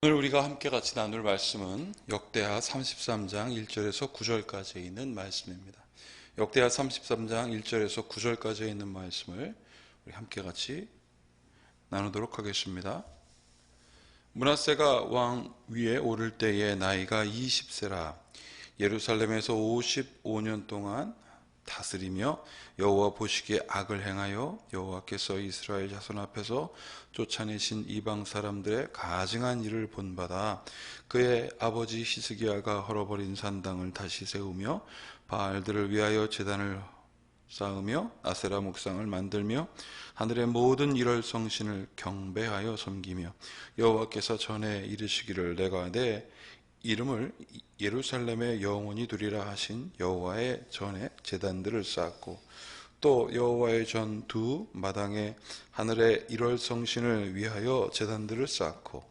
오늘 우리가 함께 같이 나눌 말씀은 역대하 33장 1절에서 9절까지 있는 말씀입니다. 역대하 33장 1절에서 9절까지 있는 말씀을 우리 함께 같이 나누도록 하겠습니다. 문하세가 왕 위에 오를 때에 나이가 20세라 예루살렘에서 55년 동안 다스리며 여호와 보시기에 악을 행하여 여호와께서 이스라엘 자손 앞에서 쫓아내신 이방 사람들의 가증한 일을 본받아 그의 아버지 히스기야가 헐어버린 산당을 다시 세우며 바알들을 위하여 제단을 쌓으며 아세라 목상을 만들며 하늘의 모든 일월 성신을 경배하여 섬기며 여호와께서 전에 이르시기를 내가 내 이름을 예루살렘의 영원히 두리라 하신 여호와의 전에 제단들을 쌓았고 또 여호와의 전 두 마당에 하늘의 일월 성신을 위하여 제단들을 쌓고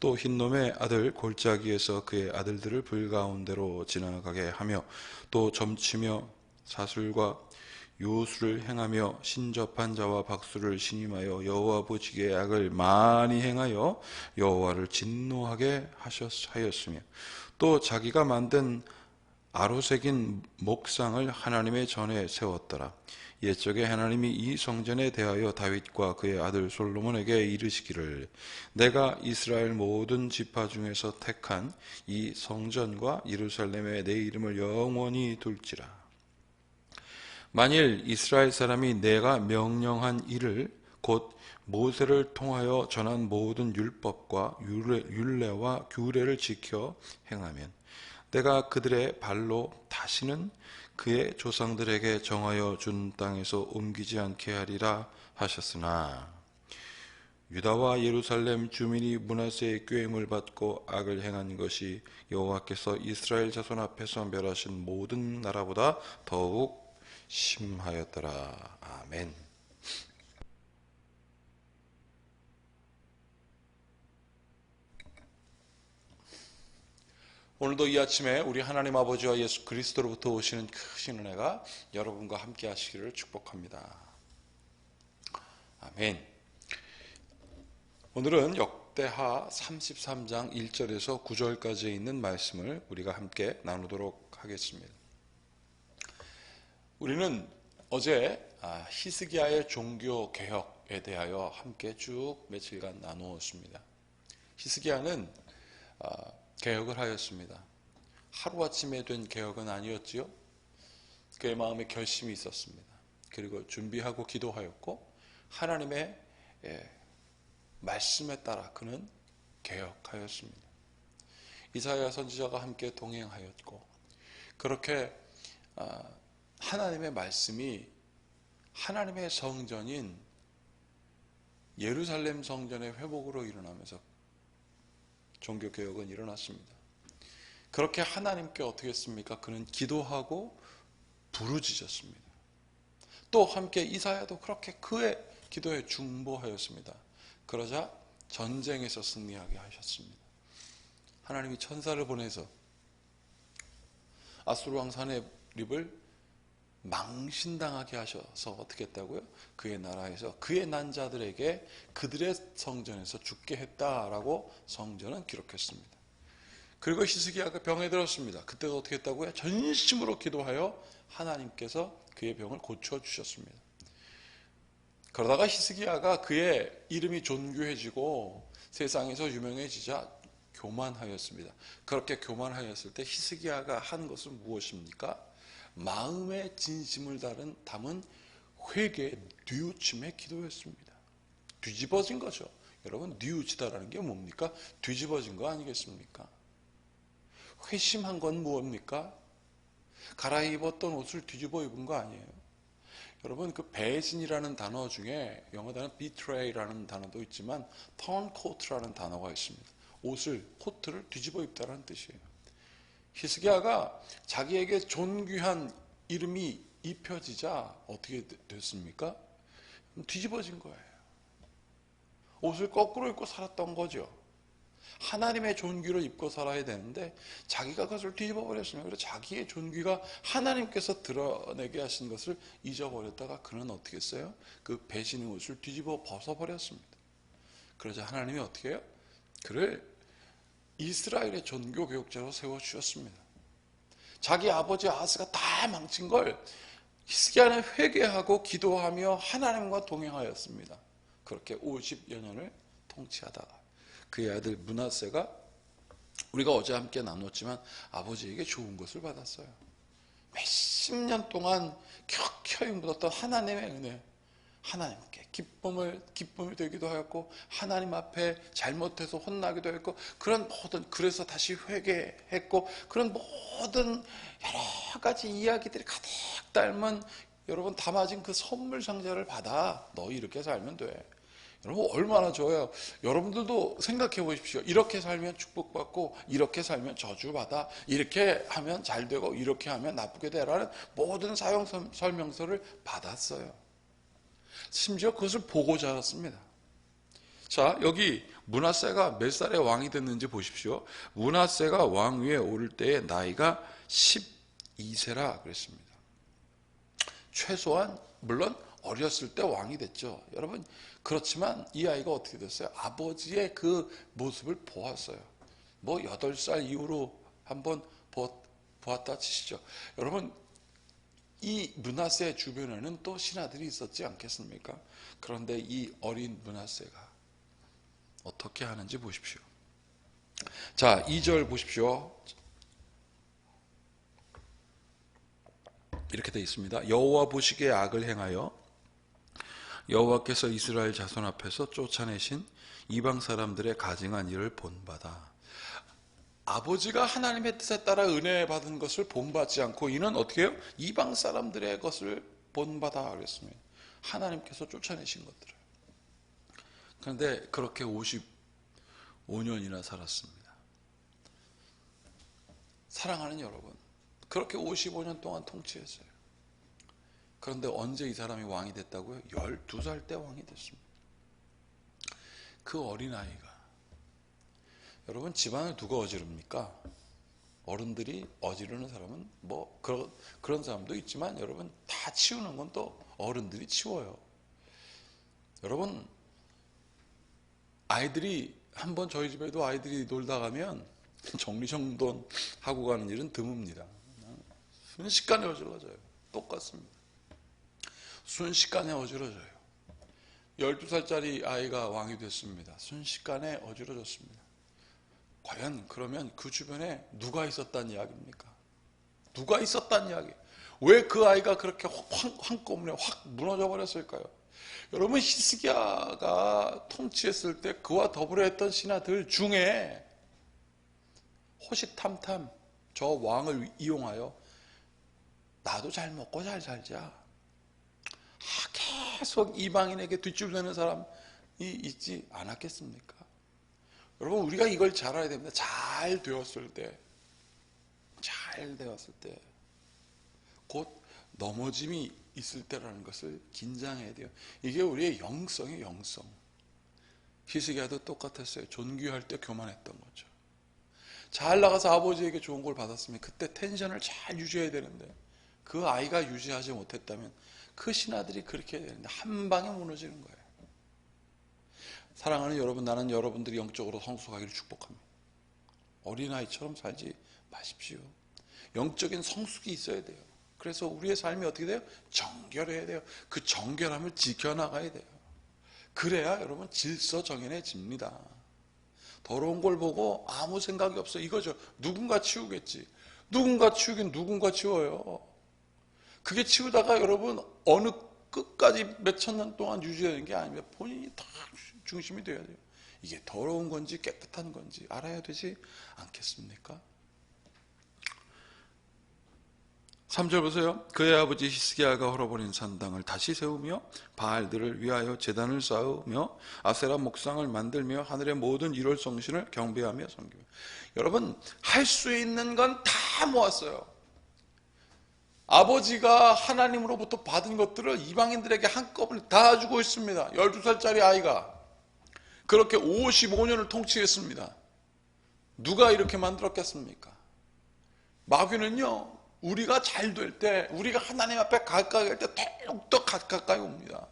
또 흰놈의 아들 골짜기에서 그의 아들들을 불 가운데로 지나가게 하며 또 점치며 사술과 요술을 행하며 신접한 자와 박수를 신임하여 여호와 보시기에 악을 많이 행하여 여호와를 진노하게 하셨으며 또 자기가 만든 아로새긴 목상을 하나님의 전에 세웠더라. 옛적에 하나님이 이 성전에 대하여 다윗과 그의 아들 솔로몬에게 이르시기를 내가 이스라엘 모든 지파 중에서 택한 이 성전과 예루살렘에 내 이름을 영원히 둘지라. 만일 이스라엘 사람이 내가 명령한 일을 곧 모세를 통하여 전한 모든 율법과 율례, 와 규례를 지켜 행하면 내가 그들의 발로 다시는 그의 조상들에게 정하여 준 땅에서 옮기지 않게 하리라 하셨으나 유다와 예루살렘 주민이 문하세의 꾀임을 받고 악을 행한 것이 여호와께서 이스라엘 자손 앞에서 멸하신 모든 나라보다 더욱 심하였더라. 아멘. 오늘도 이 아침에 우리 하나님 아버지와 예수 그리스도로부터 오시는 크신 은혜가 여러분과 함께 하시기를 축복합니다. 아멘. 오늘은 역대하 33장 1절에서 9절까지 있는 말씀을 우리가 함께 나누도록 하겠습니다. 우리는 어제 아, 히스기야의 종교 개혁에 대하여 함께 쭉 며칠간 나누었습니다. 히스기야는 아, 개혁을 하였습니다. 하루아침에 된 개혁은 아니었지요. 그의 마음에 결심이 있었습니다. 그리고 준비하고 기도하였고 하나님의 예, 말씀에 따라 그는 개혁하였습니다. 이사야 선지자가 함께 동행하였고 그렇게 아, 하나님의 말씀이 하나님의 성전인 예루살렘 성전의 회복으로 일어나면서 종교개혁은 일어났습니다. 그렇게 하나님께 어떻게 했습니까? 그는 기도하고 부르짖었습니다. 또 함께 이사야도 그렇게 그의 기도에 중보하였습니다. 그러자 전쟁에서 승리하게 하셨습니다. 하나님이 천사를 보내서 아수르 왕 사네립을 망신당하게 하셔서 어떻게 했다고요? 그의 나라에서 그의 난 자들에게 그들의 성전에서 죽게 했다라고 성전은 기록했습니다. 그리고 히스기야가 병에 들었습니다. 그때도 어떻게 했다고요? 전심으로 기도하여 하나님께서 그의 병을 고쳐 주셨습니다. 그러다가 히스기야가 그의 이름이 존귀해지고 세상에서 유명해지자 교만하였습니다. 그렇게 교만하였을 때 히스기야가 한 것은 무엇입니까? 마음의 진심을 다른 담은 회개 뉘우침의 기도였습니다. 뒤집어진 거죠. 여러분 뉘우치다라는 게 뭡니까? 뒤집어진 거 아니겠습니까? 회심한 건 무엇입니까? 갈아입었던 옷을 뒤집어 입은 거 아니에요. 여러분 그 배신이라는 단어 중에 영어 단어 betray라는 단어도 있지만 turncoat라는 단어가 있습니다. 옷을 코트를 뒤집어 입다라는 뜻이에요. 히스기야가 자기에게 존귀한 이름이 입혀지자 어떻게 됐습니까? 뒤집어진 거예요. 옷을 거꾸로 입고 살았던 거죠. 하나님의 존귀를 입고 살아야 되는데 자기가 그것을 뒤집어 버렸습니다. 그래서 자기의 존귀가 하나님께서 드러내게 하신 것을 잊어버렸다가 그는 어떻게 했어요? 그 배신의 옷을 뒤집어 벗어 버렸습니다. 그러자 하나님이 어떻게 해요? 그를 이스라엘의 종교 교육자로 세워 주셨습니다. 자기 아버지 아스가 다 망친 걸 히스기야는 회개하고 기도하며 하나님과 동행하였습니다. 그렇게 50여 년을 통치하다가 그의 아들 문하세가 우리가 어제 함께 나눴지만 아버지에게 좋은 것을 받았어요. 몇십 년 동안 켜켜이 묻었던 하나님의 은혜, 하나님께 기쁨을 기쁨이 되기도 하였고 하나님 앞에 잘못해서 혼나기도 했고 그런 모든 그래서 다시 회개했고 그런 모든 여러 가지 이야기들이 가득 닮은 여러분 담아진 그 선물 상자를 받아 너 이렇게 살면 돼. 여러분 얼마나 좋아요. 여러분들도 생각해 보십시오. 이렇게 살면 축복받고 이렇게 살면 저주받아 이렇게 하면 잘 되고 이렇게 하면 나쁘게 되라는 모든 사용 설명서를 받았어요. 심지어 그것을 보고 자랐습니다. 자, 여기 문하세가 몇 살에 왕이 됐는지 보십시오. 문하세가 왕 위에 오를 때의 나이가 12세라 그랬습니다. 최소한 물론 어렸을 때 왕이 됐죠. 여러분 그렇지만 이 아이가 어떻게 됐어요? 아버지의 그 모습을 보았어요. 뭐 8살 이후로 한번 보았다 치시죠. 여러분 이 문하세 주변에는 또 신하들이 있었지 않겠습니까? 그런데 이 어린 문하세가 어떻게 하는지 보십시오. 자, 2절 보십시오. 이렇게 되어 있습니다. 여호와 보시기에 악을 행하여 여호와께서 이스라엘 자손 앞에서 쫓아내신 이방 사람들의 가증한 일을 본받아 아버지가 하나님의 뜻에 따라 은혜 받은 것을 본받지 않고 이는 어떻게 해요? 이방 사람들의 것을 본받아 그랬습니다. 하나님께서 쫓아내신 것들을. 그런데 그렇게 55년이나 살았습니다. 사랑하는 여러분, 그렇게 55년 동안 통치했어요. 그런데 언제 이 사람이 왕이 됐다고요? 12살 때 왕이 됐습니다. 그 어린아이가 여러분 집안을 누가 어지릅니까? 어른들이 어지르는 사람은 뭐 그런 그런 사람도 있지만 여러분 다 치우는 건 또 어른들이 치워요. 여러분 아이들이 한번 저희 집에도 아이들이 놀다 가면 정리정돈 하고 가는 일은 드뭅니다. 순식간에 어질러져요. 똑같습니다. 순식간에 어지러져요. 12살짜리 아이가 왕이 됐습니다. 순식간에 어지러졌습니다. 과연 그러면 그 주변에 누가 있었단 이야기입니까? 누가 있었단 이야기? 왜 그 아이가 그렇게 한꺼번에 확 무너져 버렸을까요? 여러분 히스기야가 통치했을 때 그와 더불어 했던 신하들 중에 호시탐탐 저 왕을 이용하여 나도 잘 먹고 잘 살자. 아, 계속 이방인에게 뒷줄서는 사람이 있지 않았겠습니까? 여러분 우리가 이걸 잘 알아야 됩니다. 잘 되었을 때, 잘 되었을 때, 곧 넘어짐이 있을 때라는 것을 긴장해야 돼요. 이게 우리의 영성의 영성. 히스기야도 똑같았어요. 존귀할 때 교만했던 거죠. 잘 나가서 아버지에게 좋은 걸 받았으면 그때 텐션을 잘 유지해야 되는데 그 아이가 유지하지 못했다면 그 신하들이 그렇게 해야 되는데 한 방에 무너지는 거예요. 사랑하는 여러분, 나는 여러분들이 영적으로 성숙하기를 축복합니다. 어린아이처럼 살지 마십시오. 영적인 성숙이 있어야 돼요. 그래서 우리의 삶이 어떻게 돼요? 정결해야 돼요. 그 정결함을 지켜나가야 돼요. 그래야 여러분 질서 정연해집니다. 더러운 걸 보고 아무 생각이 없어. 이거죠. 누군가 치우겠지. 누군가 치우긴 누군가 치워요. 그게 치우다가 여러분 어느 끝까지 몇 천 년 동안 유지되는 게 아니라 본인이 다 중심이 되어야 돼요. 이게 더러운 건지 깨끗한 건지 알아야 되지 않겠습니까? 3절 보세요. 그의 아버지 히스기야가 헐어버린 산당을 다시 세우며 바알들을 위하여 재단을 쌓으며 아세라 목상을 만들며 하늘의 모든 일월 성신을 경배하며 섬기며 여러분 할 수 있는 건 다 모았어요. 아버지가 하나님으로부터 받은 것들을 이방인들에게 한꺼번에 다 주고 있습니다. 12살짜리 아이가 그렇게 55년을 통치했습니다. 누가 이렇게 만들었겠습니까? 마귀는요, 우리가 잘 될 때, 우리가 하나님 앞에 가까이 할 때 더욱더 가까이 옵니다.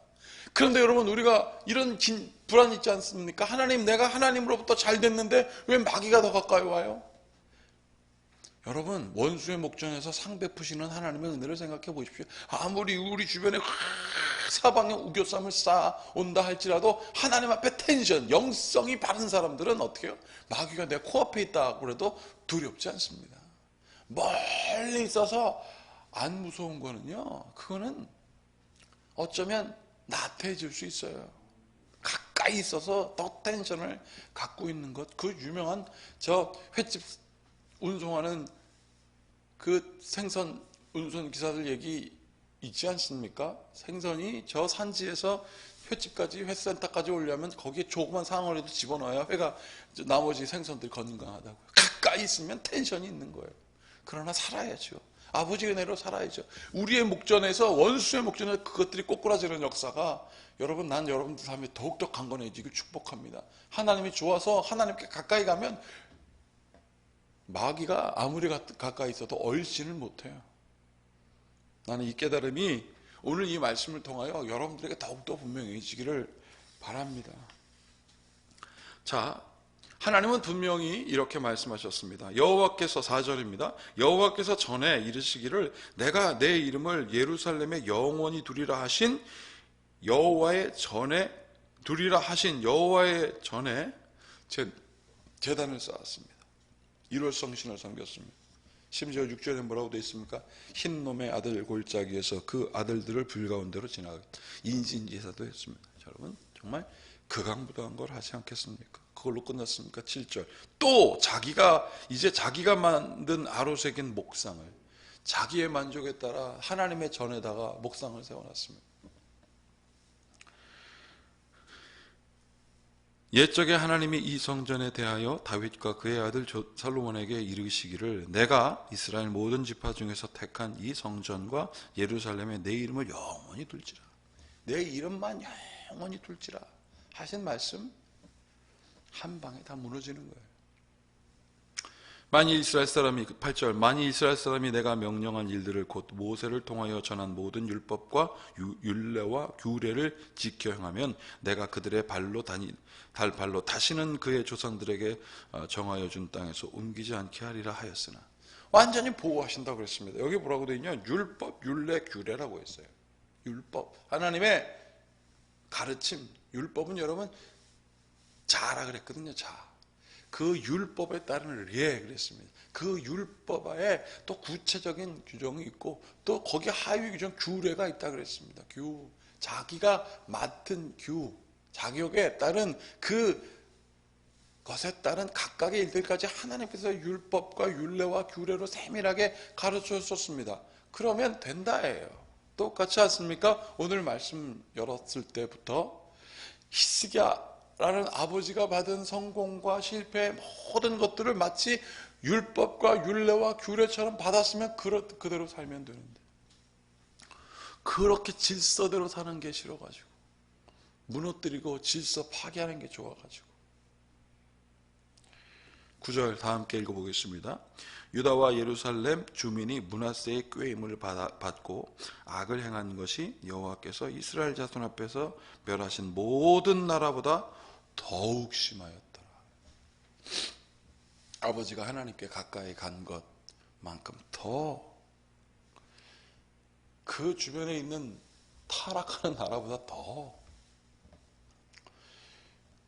그런데 여러분 우리가 이런 긴 불안 있지 않습니까? 하나님 내가 하나님으로부터 잘 됐는데 왜 마귀가 더 가까이 와요? 여러분 원수의 목전에서 상 베푸시는 하나님의 은혜를 생각해 보십시오. 아무리 우리 주변에 사방에 우겨쌈을 쌓아 온다 할지라도 하나님 앞에 텐션, 영성이 바른 사람들은 어떻게 해요? 마귀가 내 코앞에 있다 그래도 두렵지 않습니다. 멀리 있어서 안 무서운 거는요. 그거는 어쩌면 나태해질 수 있어요. 가까이 있어서 더 텐션을 갖고 있는 것. 그 유명한 저 횟집 운송하는 그 생선 운송 기사들 얘기 있지 않습니까? 생선이 저 산지에서 횟집까지 횟센터까지 오려면 거기에 조그만 상어라도 집어넣어야 회가 나머지 생선들이 건강하다고 가까이 있으면 텐션이 있는 거예요. 그러나 살아야죠. 아버지의 은혜로 살아야죠. 우리의 목전에서 원수의 목전에서 그것들이 꼬꾸라지는 역사가 여러분 난 여러분들 삶에 더욱더 강건해지고 축복합니다. 하나님이 좋아서 하나님께 가까이 가면 마귀가 아무리 가- 가까이 있어도 얼씬을 못해요. 나는 이 깨달음이 오늘 이 말씀을 통하여 여러분들에게 더욱더 분명해지기를 바랍니다. 자, 하나님은 분명히 이렇게 말씀하셨습니다. 여호와께서 4절입니다. 여호와께서 전에 이르시기를 내가 내 이름을 예루살렘에 영원히 두리라 하신 여호와의 전에 두리라 하신 여호와의 전에 제, 재단을 쌓았습니다. 1월 성신을 섬겼습니다. 심지어 6절에 뭐라고 되어 있습니까? 흰 놈의 아들 골짜기에서 그 아들들을 불가운데로 지나가 인신제사도 했습니다. 자, 여러분 정말 극악무도한 걸 하지 않겠습니까? 그걸로 끝났습니까? 7절 또 자기가 이제 자기가 만든 아로새긴 목상을 자기의 만족에 따라 하나님의 전에다가 목상을 세워놨습니다. 옛적에 하나님이 이 성전에 대하여 다윗과 그의 아들 조- 살로몬에게 이르시기를 내가 이스라엘 모든 지파 중에서 택한 이 성전과 예루살렘에 내 이름을 영원히 둘지라 내 이름만 영원히 둘지라 하신 말씀 한 방에 다 무너지는 거예요. 만일 이스라엘 사람이 8절 만일 이스라엘 사람이 내가 명령한 일들을 곧 모세를 통하여 전한 모든 율법과 유- 율례와 규례를 지켜 행하면 내가 그들의 발로 다니 달 발로 다시는 그의 조상들에게 어, 정하여 준 땅에서 옮기지 않게 하리라 하였으나 완전히 보호하신다고 그랬습니다. 여기 뭐라고 되어 있냐? 율법, 율례, 규례라고 했어요. 율법 하나님의 가르침 율법은 여러분 자라 그랬거든요. 자. 그 율법에 따른 예 그랬습니다. 그 율법에 또 구체적인 규정이 있고 또 거기 하위 규정 규례가 있다 그랬습니다. 규 자기가 맡은 규 자격에 따른 그 것에 따른 각각의 일들까지 하나님께서 율법과 율례와 규례로 세밀하게 가르쳐 줬습니다. 그러면 된다예요. 똑같지 않습니까? 오늘 말씀 열었을 때부터 히스기야 라는 아버지가 받은 성공과 실패 모든 것들을 마치 율법과 율례와 규례처럼 받았으면 그대로 살면 되는데. 그렇게 질서대로 사는 게 싫어가지고 무너뜨리고 질서 파괴하는 게 좋아가지고 9절 다 함께 읽어보겠습니다. 유다와 예루살렘 주민이 문하세의 꾀임을 받고 악을 행한 것이 여호와께서 이스라엘 자손 앞에서 멸하신 모든 나라보다 더욱 심하였더라. 아버지가 하나님께 가까이 간 것만큼 더 그 주변에 있는 타락하는 나라보다 더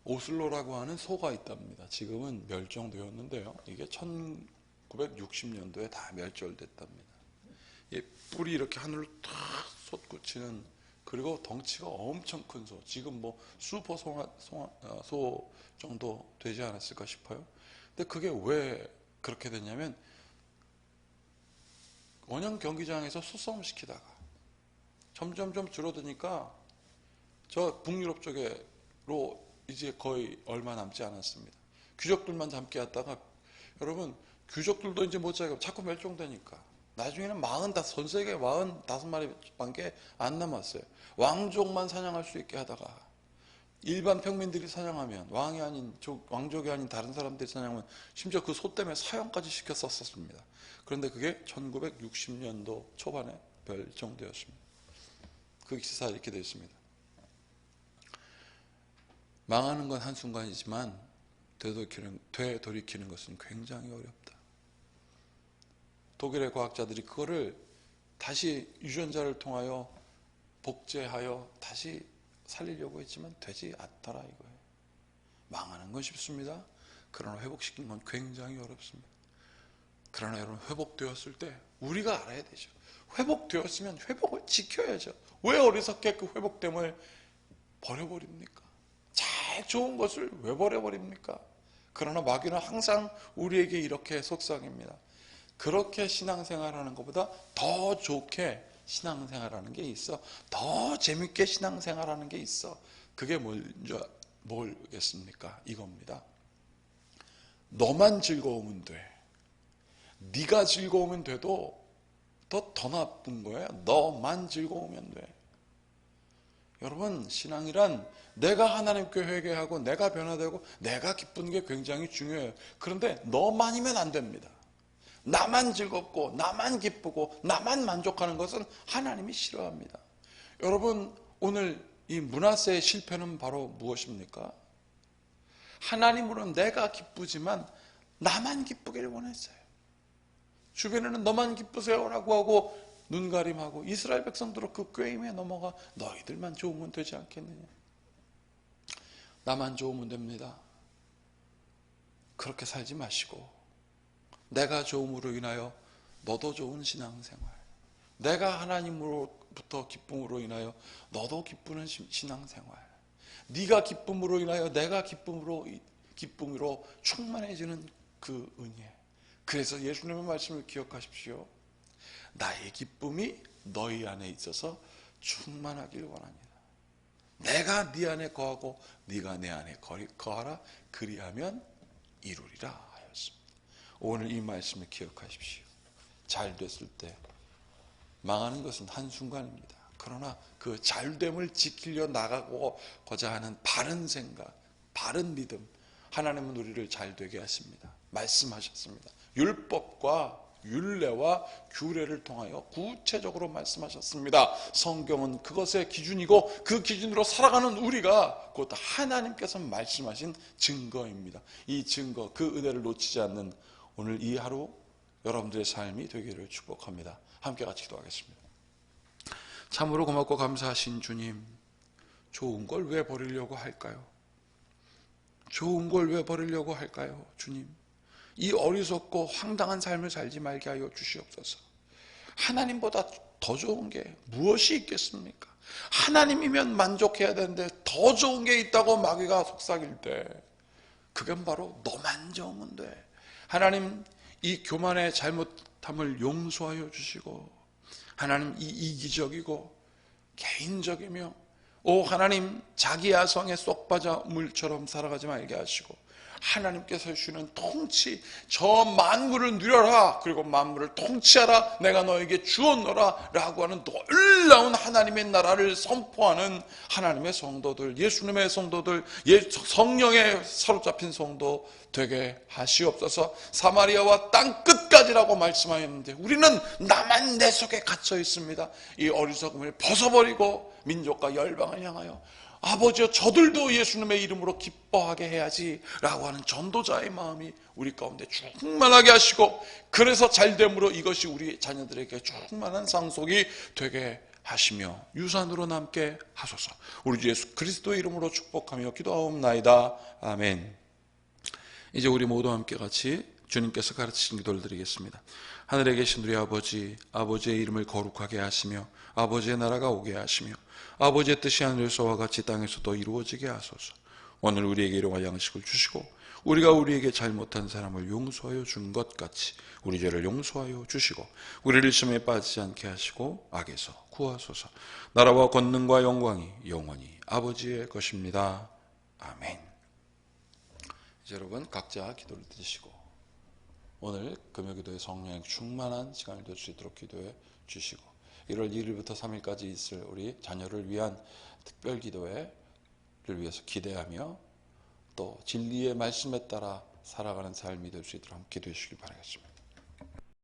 오슬로라고 하는 소가 있답니다. 지금은 멸종되었는데요. 이게 1960년도에 다 멸절됐답니다. 이 뿔이 이렇게 하늘로 탁 솟구치는 그리고 덩치가 엄청 큰 소. 지금 뭐 슈퍼 송아, 송아, 어, 소 정도 되지 않았을까 싶어요. 근데 그게 왜 그렇게 됐냐면 원형 경기장에서 수성시키다가 점점점 줄어드니까 저 북유럽 쪽으로 이제 거의 얼마 남지 않았습니다. 귀족들만 잠게 하다가 여러분 귀족들도 이제 못 자고 자꾸 멸종되니까 나중에는 45, 전 세계 45마리밖에 안 남았어요. 왕족만 사냥할 수 있게 하다가 일반 평민들이 사냥하면 왕이 아닌 족- 왕족이 아닌 다른 사람들이 사냥하면 심지어 그 소 때문에 사형까지 시켰었습니다. 그런데 그게 1960년도 초반에 멸종되었습니다. 그 기사 이렇게 되어 있습니다. 망하는 건 한순간이지만 되돌이키는, 되돌이키는 것은 굉장히 어렵다. 독일의 과학자들이 그거를 다시 유전자를 통하여 복제하여 다시 살리려고 했지만 되지 않더라 이거예요. 망하는 건 쉽습니다. 그러나 회복시키는 건 굉장히 어렵습니다. 그러나 여러분 회복되었을 때 우리가 알아야 되죠. 회복되었으면 회복을 지켜야죠. 왜 어리석게 그 회복됨을 버려버립니까? 잘 좋은 것을 왜 버려버립니까? 그러나 마귀는 항상 우리에게 이렇게 속삭입니다. 그렇게 신앙생활하는 것보다 더 좋게 신앙생활하는 게 있어. 더 재밌게 신앙생활하는 게 있어. 그게 뭔지 모르겠습니까? 이겁니다. 너만 즐거우면 돼. 네가 즐거우면 돼도 더, 더 나쁜 거예요. 너만 즐거우면 돼. 여러분, 신앙이란 내가 하나님께 회개하고 내가 변화되고 내가 기쁜 게 굉장히 중요해요. 그런데 너만이면 안 됩니다. 나만 즐겁고 나만 기쁘고 나만 만족하는 것은 하나님이 싫어합니다. 여러분, 오늘 이 문화세의 실패는 바로 무엇입니까? 하나님으로는 내가 기쁘지만 나만 기쁘기를 원했어요. 주변에는 너만 기쁘세요라고 하고 눈가림하고 이스라엘 백성들은 그 꾀임에 넘어가 너희들만 좋으면 되지 않겠느냐. 나만 좋으면 됩니다. 그렇게 살지 마시고 내가 좋음으로 인하여 너도 좋은 신앙생활 내가 하나님으로부터 기쁨으로 인하여 너도 기쁘는 신앙생활 네가 기쁨으로 인하여 내가 기쁨으로 기쁨으로 충만해지는 그 은혜 그래서 예수님의 말씀을 기억하십시오. 나의 기쁨이 너희 안에 있어서 충만하길 원합니다. 내가 네 안에 거하고 네가 내 안에 거하라 그리하면 이루리라 하였습니다. 오늘 이 말씀을 기억하십시오. 잘 됐을 때 망하는 것은 한순간입니다. 그러나 그 잘됨을 지키려 나가고자 하는 바른 생각, 바른 믿음, 하나님은 우리를 잘 되게 하십니다. 말씀하셨습니다. 율법과 율례와 규례를 통하여 구체적으로 말씀하셨습니다. 성경은 그것의 기준이고 그 기준으로 살아가는 우리가 곧 하나님께서 말씀하신 증거입니다. 이 증거, 그 은혜를 놓치지 않는 오늘 이 하루 여러분들의 삶이 되기를 축복합니다. 함께 같이 기도하겠습니다. 참으로 고맙고 감사하신 주님, 좋은 걸 왜 버리려고 할까요? 좋은 걸 왜 버리려고 할까요, 주님? 이 어리석고 황당한 삶을 살지 말게 하여 주시옵소서. 하나님보다 더 좋은 게 무엇이 있겠습니까? 하나님이면 만족해야 되는데 더 좋은 게 있다고 마귀가 속삭일 때 그건 바로 너만 좋으면 돼. 하나님 이 교만의 잘못함을 용서하여 주시고 하나님 이 이기적이고 개인적이며 오 하나님 자기 야성에 쏙 빠져 물처럼 살아가지 말게 하시고 하나님께서 주시는 통치 저 만물을 누려라. 그리고 만물을 통치하라. 내가 너에게 주었노라. 라고 하는 놀라운 하나님의 나라를 선포하는 하나님의 성도들 예수님의 성도들 예, 성령에 사로잡힌 성도 되게 하시옵소서. 사마리아와 땅 끝까지라고 말씀하였는데 우리는 나만 내 속에 갇혀 있습니다. 이 어리석음을 벗어버리고 민족과 열방을 향하여 아버지여 저들도 예수님의 이름으로 기뻐하게 해야지 라고 하는 전도자의 마음이 우리 가운데 충만하게 하시고 그래서 잘됨으로 이것이 우리 자녀들에게 충만한 상속이 되게 하시며 유산으로 남게 하소서. 우리 주 예수 그리스도의 이름으로 축복하며 기도하옵나이다. 아멘. 이제 우리 모두 함께 같이 주님께서 가르치신 기도를 드리겠습니다. 하늘에 계신 우리 아버지 아버지의 이름을 거룩하게 하시며 아버지의 나라가 오게 하시며 아버지의 뜻이 하늘에서와 같이 땅에서도 이루어지게 하소서. 오늘 우리에게 일용할 양식을 주시고 우리가 우리에게 잘못한 사람을 용서하여 준 것 같이 우리 죄를 용서하여 주시고 우리를 시험에 빠지지 않게 하시고 악에서 구하소서. 나라와 권능과 영광이 영원히 아버지의 것입니다. 아멘. 이제 여러분 각자 기도를 드리시고 오늘 금요기도에 성령의 충만한 시간을 될 수 있도록 기도해 주시고 1월 1일부터 3일까지 있을 우리 자녀를 위한 특별 기도회를 위해서 기대하며 또 진리의 말씀에 따라 살아가는 삶이 될 수 있도록 함께 주시기 바라겠습니다.